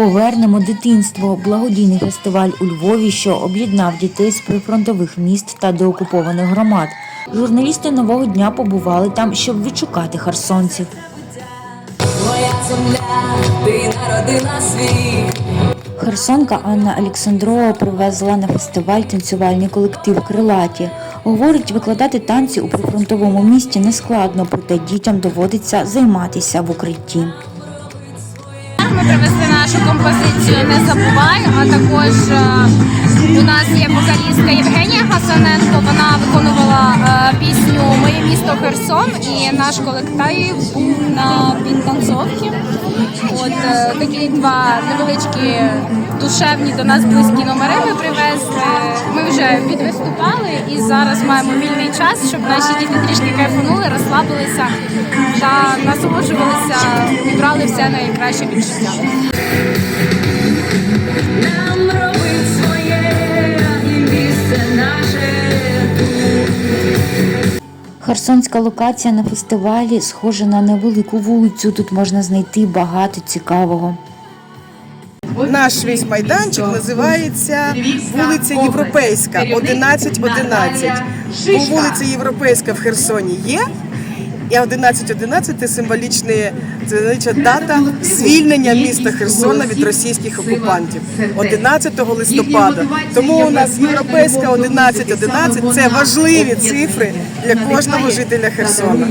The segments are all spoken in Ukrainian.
Повернемо дитинство. Благодійний фестиваль у Львові, що об'єднав дітей з прифронтових міст та деокупованих громад. Журналісти нового дня побували там, щоб відшукати херсонців. Моя земля, ти народила світ. Херсонка Анна Олександрова привезла на фестиваль танцювальний колектив Крилаті. Говорить, викладати танці у прифронтовому місті не складно, проте дітям доводиться займатися в укритті. Нашу композицію Не забувай, а також е, у нас є вокалістка Євгенія Гасаненко. Вона виконувала е, пісню Моє місто Херсон і наш колектив був на підтанцовці. От е, такі два невеличкі душевні до нас близькі номери ми привезли. Ми вже підвиступали і зараз маємо вільний час, щоб наші діти трішки кайфанули, розслабилися та насолоджувалися брали все найкраще відчуття. Нам робить своє місце наше. Херсонська локація на фестивалі схожа на невелику вулицю. Тут можна знайти багато цікавого. Наш весь майданчик називається вулиця Європейська 1111. Бо вулиця Європейська в Херсоні є. І 11.11 – це символічна, дата звільнення міста Херсона від російських окупантів 11 листопада. Тому у нас європейська 11.11 – це важливі цифри для кожного жителя Херсона.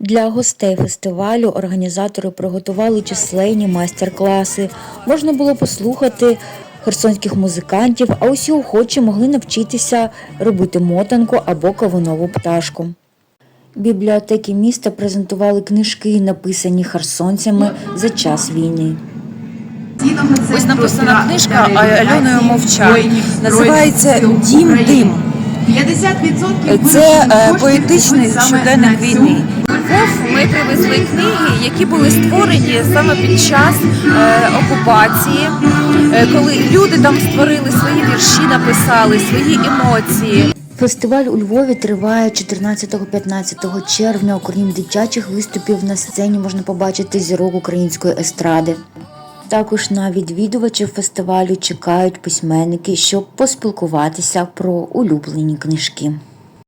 Для гостей фестивалю організатори приготували численні майстер-класи. Можна було послухати херсонських музикантів, а усі охочі могли навчитися робити мотанку або кавунову пташку. Бібліотеки міста презентували книжки, написані херсонцями за час війни. Ось написана книжка Альоною Мовчан. Називається Дім дим. 50% Це е, поетичний щоденник війни. Ми привезли книги, які були створені саме під час е, окупації, е, коли люди там створили свої вірші, написали свої емоції. Фестиваль у Львові триває 14-15 червня. Окрім дитячих виступів на сцені можна побачити зірок української естради. Також на відвідувачів фестивалю чекають письменники, щоб поспілкуватися про улюблені книжки.